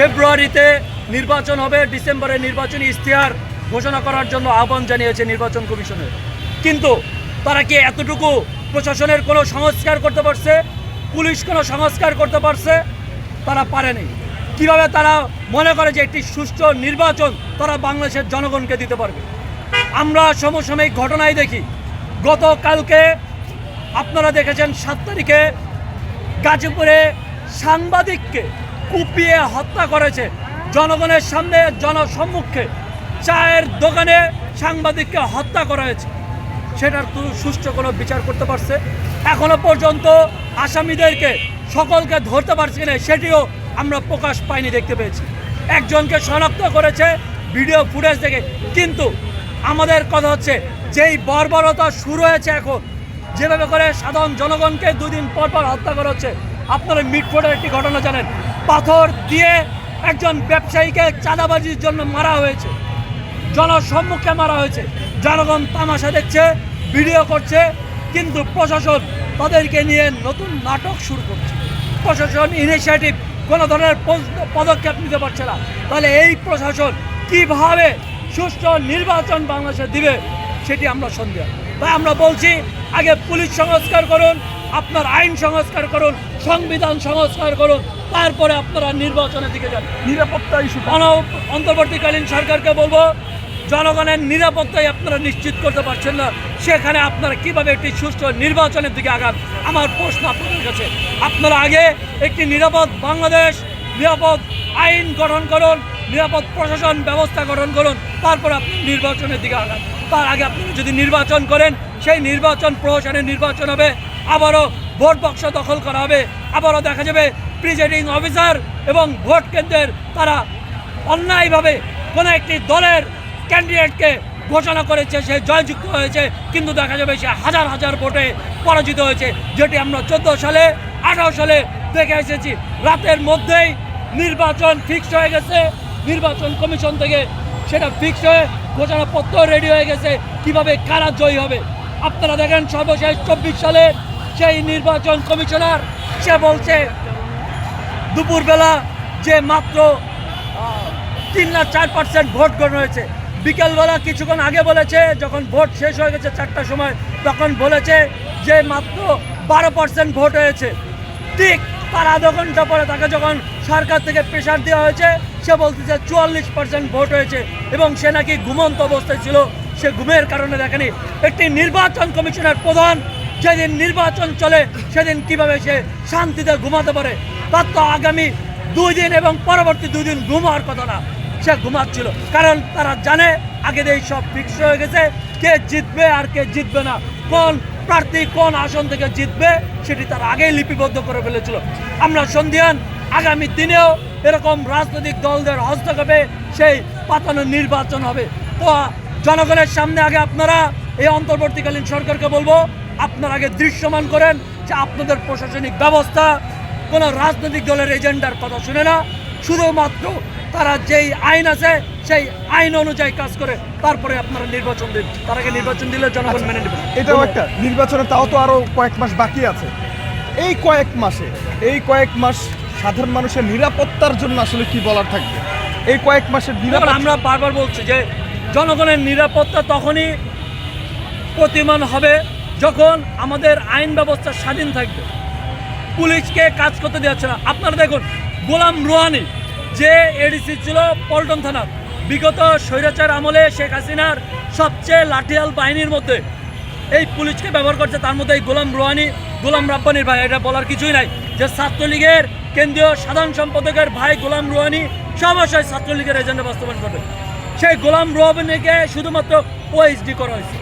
ফেব্রুয়ারিতে নির্বাচন হবে, ডিসেম্বরে নির্বাচনী ইশতেহার ঘোষণা করার জন্য আহ্বান জানিয়েছে নির্বাচন কমিশনের। কিন্তু তারা কি এতটুকু প্রশাসনের কোনো সংস্কার করতে পারছে? পুলিশ কোনো সংস্কার করতে পারছে? তারা পারেনি। কীভাবে তারা মনে করে যে একটি সুষ্ঠু নির্বাচন তারা বাংলাদেশের জনগণকে দিতে পারবে? আমরা সমসাময়িক ঘটনায় দেখি। গতকালকে আপনারা দেখেছেন, সাত তারিখে গাজীপুরে সাংবাদিককে কুপিয়ে হত্যা করেছে জনগণের সামনে, জনসম্মুখে। চায়ের দোকানে সাংবাদিককে হত্যা করা হয়েছে। সেটার তো সুষ্ঠু কোনো বিচার করতে পারছে। এখনও পর্যন্ত আসামিদেরকে সকলকে ধরতে পারছি না সেটিও আমরা প্রকাশ পাইনি দেখতে পেয়েছি। একজনকে শনাক্ত করেছে ভিডিও ফুটেজ দেখে। কিন্তু আমাদের কথা হচ্ছে, যেই বর্বরতা শুরু হয়েছে এখন, যেভাবে করে সাধারণ জনগণকে দুদিন পর পর হত্যা করা হচ্ছে, আপনারা মিটফোর্ডের একটি ঘটনা জানেন। পাথর দিয়ে একজন ব্যবসায়ীকে চাঁদাবাজির জন্য মারা হয়েছে। জনসম্মুখে মারা হয়েছে। জনগণ তামাশা দেখছে, ভিডিও করছে, কিন্তু প্রশাসন তাদেরকে নিয়ে নতুন নাটক শুরু করছে। প্রশাসন ইনিশিয়েটিভ কোনো ধরনের পদক্ষেপ নিতে পারছে না। তাহলে এই প্রশাসন কীভাবে সুষ্ঠু নির্বাচন বাংলাদেশে দিবে, সেটি আমরা সন্দেহ। তাই আমরা বলছি, আগে পুলিশ সংস্কার করুন আপনার আইন সংস্কার করুন সংবিধান সংস্কার করুন তারপরে আপনারা নির্বাচনের দিকে যান। নিরাপত্তা ইস্যু। অন্তর্বর্তীকালীন সরকারকে বলব জনগণের নিরাপত্তাই আপনারা নিশ্চিত করতে পারছেন না। সেখানে আপনারা কীভাবে একটি সুষ্ঠু নির্বাচনের দিকে আগান? আমার প্রশ্ন আপনাদের কাছে। আপনারা আগে একটি নিরাপদ বাংলাদেশ নিরাপদ আইন গঠন করুন নিরাপদ প্রশাসন ব্যবস্থা গঠন করুন তারপর আপনি নির্বাচনের দিকে আগান। তার আগে আপনি যদি নির্বাচন করেন সেই নির্বাচন প্রহসনের নির্বাচন হবে। আবারও ভোট বাক্স দখল করা হবে। আবারও দেখা যাবে প্রিজাইডিং অফিসার এবং ভোট কেন্দ্রের তারা অন্যায়ভাবে কোনো একটি দলের ক্যান্ডিডেটকে ঘোষণা করেছে, সে জয়যুক্ত হয়েছে, কিন্তু দেখা যাবে সে হাজার হাজার ভোটে পরাজিত হয়েছে, যেটি আমরা চোদ্দ সালে, আঠারো সালে দেখে এসেছি। রাতের মধ্যেই নির্বাচন ফিক্সড হয়ে গেছে। নির্বাচন কমিশন থেকে সেটা ফিক্সড হয়ে ঘোষণাপত্র রেডি হয়ে গেছে। কীভাবে, কারা জয়ী হবে? আপনারা দেখেন সর্বশেষ চব্বিশ সালে সেই নির্বাচন কমিশনার সে বলছে, দুপুরবেলা যে মাত্র তিন না চার পার্সেন্ট ভোট গ্রহণ হয়েছে। বিকেলবেলা কিছুক্ষণ আগে বলেছে, যখন ভোট শেষ হয়ে গেছে চারটার সময়, তখন বলেছে যে মাত্র বারো পার্সেন্ট ভোট হয়েছে। ঠিক তার আধা ঘণ্টা পরে তাকে যখন সরকার থেকে প্রেশার দেওয়া হয়েছে, সে বলতেছে চুয়াল্লিশ পার্সেন্ট ভোট হয়েছে এবং সে নাকি ঘুমন্ত অবস্থায় ছিল। সে ঘুমের কারণে দেখেনি। একটি নির্বাচন কমিশনের প্রধান যেদিন নির্বাচন চলে, সেদিন কীভাবে সে শান্তিতে ঘুমাতে পারে, তার তো আগামী দুই দিন এবং পরবর্তী দুই দিন ঘুমার কথা না। সে ঘুমাচ্ছিল, কারণ তারা জানে, আগে এই সব ফিক্স হয়ে গেছে, কে জিতবে আর কে জিতবে না, কোন প্রার্থী কোন আসন থেকে জিতবে, সেটি তারা আগেই লিপিবদ্ধ করে ফেলেছিল। আমরা সন্ধিয়ান আগামী দিনেও এরকম রাজনৈতিক দলদের হস্তক্ষেপে সেই পাতানো নির্বাচন হবে। তো জনগণের সামনে আগে আপনারা এই অন্তর্বর্তীকালীন সরকারকে বলব আপনারা আগে দৃশ্যমান করেন যে আপনাদের প্রশাসনিক ব্যবস্থা কোনো রাজনৈতিক দলের এজেন্ডার কথা শুনে না। শুধুমাত্র তারা যেই আইন আছে সেই আইন অনুযায়ী কাজ করে তারপরে আপনারা নির্বাচন দিন। তার আগে নির্বাচন দিলে জনগণ মেনে নেবে। এটাও একটা নির্বাচনে তাও তো আরও কয়েক মাস বাকি আছে। এই কয়েক মাসে এই কয়েক মাস সাধারণ মানুষের নিরাপত্তার জন্য আসলে কি বলার থাকবে? এই কয়েক মাসের নিরাপত্তা আমরা বারবার বলছি যে জনগণের নিরাপত্তা তখনই প্রতিমান হবে যখন আমাদের আইন ব্যবস্থা স্বাধীন থাকবে, পুলিশকে কাজ করতে দেওয়া না আপনারা দেখুন, গোলাম রোহানি, যে এডিসি ছিল পল্টন থানার, বিগত স্বৈরাচার আমলে শেখ হাসিনার সবচেয়ে লাঠিয়াল বাহিনীর মধ্যে এই পুলিশকে ব্যবহার করছে। তার মধ্যে এই গোলাম রোহানি, গোলাম রাব্বানির ভাই, এটা বলার কিছুই নাই। যে ছাত্রলীগের কেন্দ্রীয় সাধারণ সম্পাদকের ভাই গোলাম রোহানি সবসময় ছাত্রলীগের এজেন্ডা বাস্তবায়ন করবে। সেই গোলাম রোহানিকে শুধুমাত্র ওএসডি করা হয়েছে।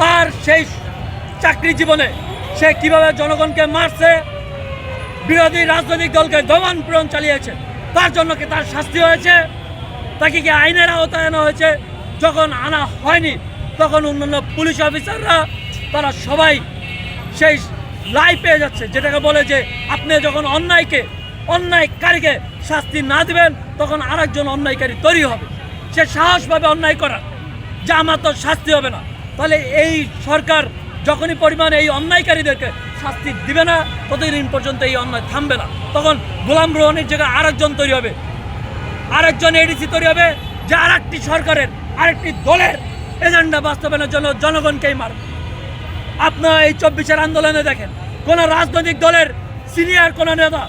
তার সেই চাকরি জীবনে, সে কীভাবে জনগণকে মারছে, বিরোধী রাজনৈতিক দলকে দমন প্রেরণ চালিয়েছে, তার জন্য কি তার শাস্তি হয়েছে? তাকে কি আইনের আওতায় আনা হয়েছে? যখন আনা হয়নি, তখন অন্যান্য পুলিশ অফিসাররা, তারা সবাই সেই লাই পেয়ে যাচ্ছে, যেটাকে বলে যে আপনি যখন অন্যায়কে, অন্যায়কারীকে শাস্তি না দেবেন, তখন আরেকজন অন্যায়কারী তৈরি হবে। সে সাহসভাবে অন্যায় করার, যে আমার তো শাস্তি হবে না। তাহলে এই সরকার যখনই পরিমাণ এই অন্যায়কারীদেরকে শাস্তি দিবে না, ততদিন পর্যন্ত এই অন্যায় থামবে না। তখন গোলাম রোহনের জায়গায় আরেকজন তৈরি হবে। আরেকজন এডিসি তৈরি হবে, যে আরেকটি সরকারের, আরেকটি দলের এজেন্ডা বাস্তবায়নের জন্য জনগণকেই মারবে। আপনারা এই চব্বিশের আন্দোলনে দেখেন, কোন রাজনৈতিক দলের সিনিয়র কোন নেতা,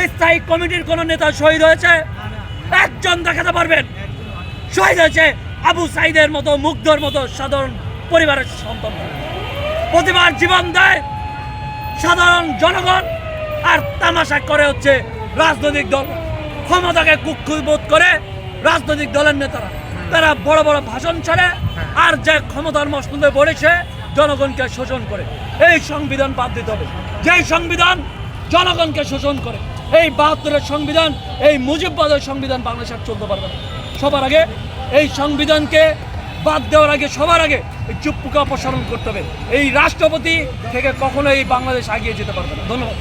এই স্থায়ী কমিটির কোন নেতা শহীদ হয়েছে? একজন দেখাতে পারবেন। শহীদ হয়েছে আবু সাইদের মতো, মুগ্ধর মতো, সাধারণ পরিবারের সন্তান। প্রতিবার জীবন দেয় সাধারণ জনগণ আর তামাশা করে হচ্ছে রাজনৈতিক দল। ক্ষমতাকে কুক্ষুবোধ করে রাজনৈতিক দলের নেতারা। তারা বড় বড় ভাষণ ছাড়ে আর যে ক্ষমতার মসনদে বলেছে জনগণকে শোষণ করে। এই সংবিধান বাদ দিতে হবে। যেই সংবিধান জনগণকে শোষণ করে, এই বাহাত্তরের সংবিধান, এই মুজিববাদের সংবিধান বাংলাদেশ আর চলতে পারবে সবার আগে এই সংবিধানকে বাদ দেওয়ার আগে, সবার আগে এই চুপ্পুকে অপসারণ করতে হবে। এই রাষ্ট্রপতি থেকে কখনো এই বাংলাদেশ এগিয়ে যেতে পারবে না। ধন্যবাদ।